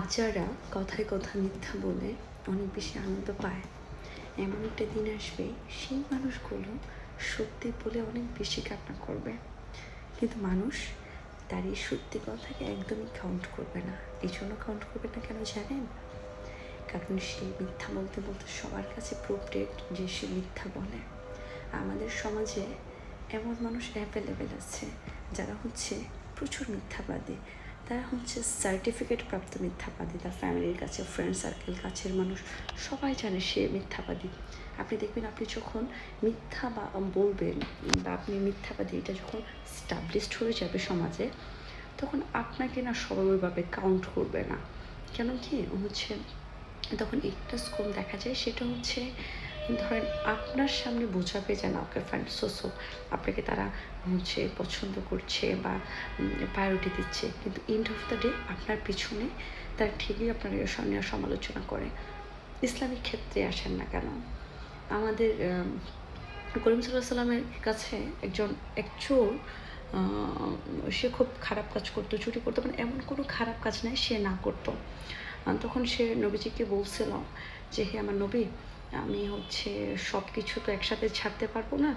যারা কথায় কথা মিথ্যা বলে অনেক বেশি আনন্দ পায়। এমন একটা দিন আসবে, সেই মানুষগুলো সত্যি বলে অনেক বেশি কান্না করবে। কিন্তু মানুষ তার এই সত্যি কথাকে একদমই কাউন্ট করবে না। এই জন্য কাউন্ট করবে না কেন জানেন? কারণ সে মিথ্যা বলতে বলতে সবার কাছে প্রুভডেড যে সে মিথ্যা বলে। আমাদের সমাজে এমন মানুষ অ্যাভেলেবেল আছে যারা হচ্ছে প্রচুর মিথ্যাবাদী। তারা হচ্ছে সার্টিফিকেট প্রাপ্ত মিথ্যাবাদী, তার ফ্যামিলির কাছে ফ্রেন্ড সার্কেল কাছের মানুষ, সবাই জানে সে মিথ্যাবাদী। আপনি দেখবেন আপনি যখন মিথ্যা বা বলবেন বা আপনি মিথ্যাবাদী, এটা যখন স্টাবলিশড হয়ে যাবে সমাজে, তখন আপনাকে না সবাই ওইভাবে কাউন্ট করবে না। কেন কি? হচ্ছে, তখন একটা স্কোপ দেখা যায়, সেটা হচ্ছে ধরেন আপনার সামনে বোঝাবে যে না ওকে ফাইন সোসো আপনাকে তারা হচ্ছে পছন্দ করছে বা প্রায়োরিটি দিচ্ছে। কিন্তু এন্ড অফ দ্য ডে আপনার পিছনে তারা ঠিকই আপনার সমালোচনা করে। ইসলামিক ক্ষেত্রে আসেন না কেন? আমাদের আম, করিম সাল্লাহ সাল্লামের কাছে একজন এক চোর সে খুব খারাপ কাজ করতো চুরি করতো। মানে এমন কোনো খারাপ কাজ নাই সে না করতো। তখন সে নবীজিকে বলছিল যে হে আমার নবী আমি হচ্ছে সব কিছু তো একসাথে ছাড়তে পারব না।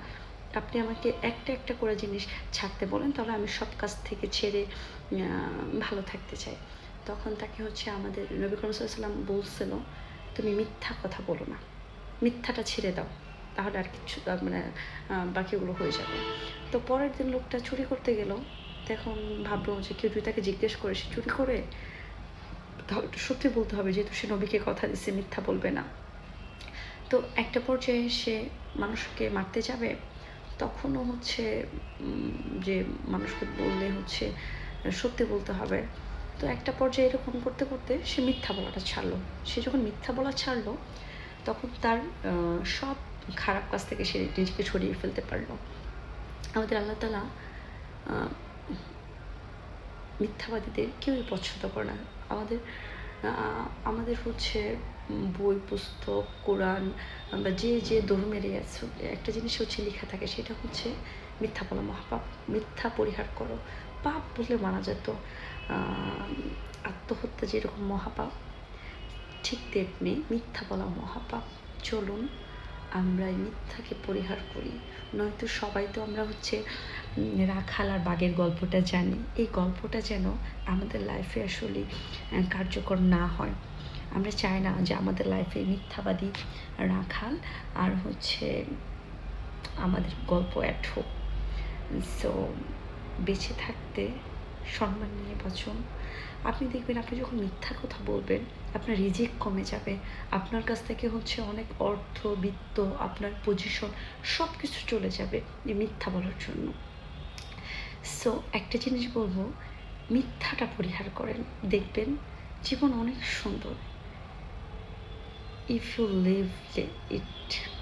আপনি আমাকে একটা একটা করে জিনিস ছাড়তে বলেন, তাহলে আমি সব কাজ থেকে ছেড়ে ভালো থাকতে চাই। তখন তাকে হচ্ছে আমাদের নবী করিম বলছিল, তুমি মিথ্যা কথা বলো না। মিথ্যাটা ছেড়ে দাও। তাহলে আর কিছু মানে বাকিগুলো হয়ে যাবে। তো পরের দিন লোকটা চুরি করতে গেল। তখন ভাবলো যে কেউ যদি তাকে জিজ্ঞেস করে সে চুরি করে সত্যি বলতে হবে, যেহেতু সে নবীকে কথা দিচ্ছে মিথ্যা বলবে না। তো একটা পর্যায়ে সে মানুষকে মারতে যাবে, তখনও হচ্ছে যে মানুষকে বললে হচ্ছে, সত্যি বলতে হবে। তো একটা পর্যায়ে এরকম করতে করতে সে মিথ্যা বলাটা ছাড়লো। সে যখন মিথ্যা বলা ছাড়লো, তখন তার সব খারাপ কাজ থেকে সে নিজেকে ছড়িয়ে ফেলতে পারল। আমাদের আল্লাহ তালা মিথ্যাবাদীদের কেউই পছন্দ করে না। আমাদের আমাদের হচ্ছে বই, পুস্তক, কোরআন বা যে যে ধর্মেরই আছে, একটা জিনিস হচ্ছে লেখা থাকে, সেটা হচ্ছে মিথ্যা বলা, মহাপাপ। মিথ্যা পরিহার করো। পাপ বলে মানা যেত। আত্মহত্যা যেরকম মহাপাপ, ঠিক তেমনি মিথ্যা বলা মহাপাপ। চলুন আমরা এই মিথ্যাকে পরিহার করি। নয়তো সবাই তো আমরা হচ্ছে রাখাল আর বাঘের গল্পটা জানি। এই গল্পটা যেন আমাদের লাইফে আসলে কার্যকর না হয়। আমরা চাই না যে আমাদের লাইফে মিথ্যাবাদী রাখাল আর হচ্ছে আমাদের গল্প অ্যাড হোক। সো বেঁচে থাকতে সম্মান নিয়ে বাঁচুন। আপনি দেখবেন, আপনি যখন মিথ্যা কথা বলবেন, আপনার রিজেক কমে যাবে। আপনার কাছ থেকে হচ্ছে অনেক অর্থ, বিত্ত, আপনার পজিশন সব কিছু চলে যাবে এই মিথ্যা বলার জন্য। সো একটা জিনিস বলব, মিথ্যাটা পরিহার করেন। দেখবেন, জীবন অনেক সুন্দর। If you leave it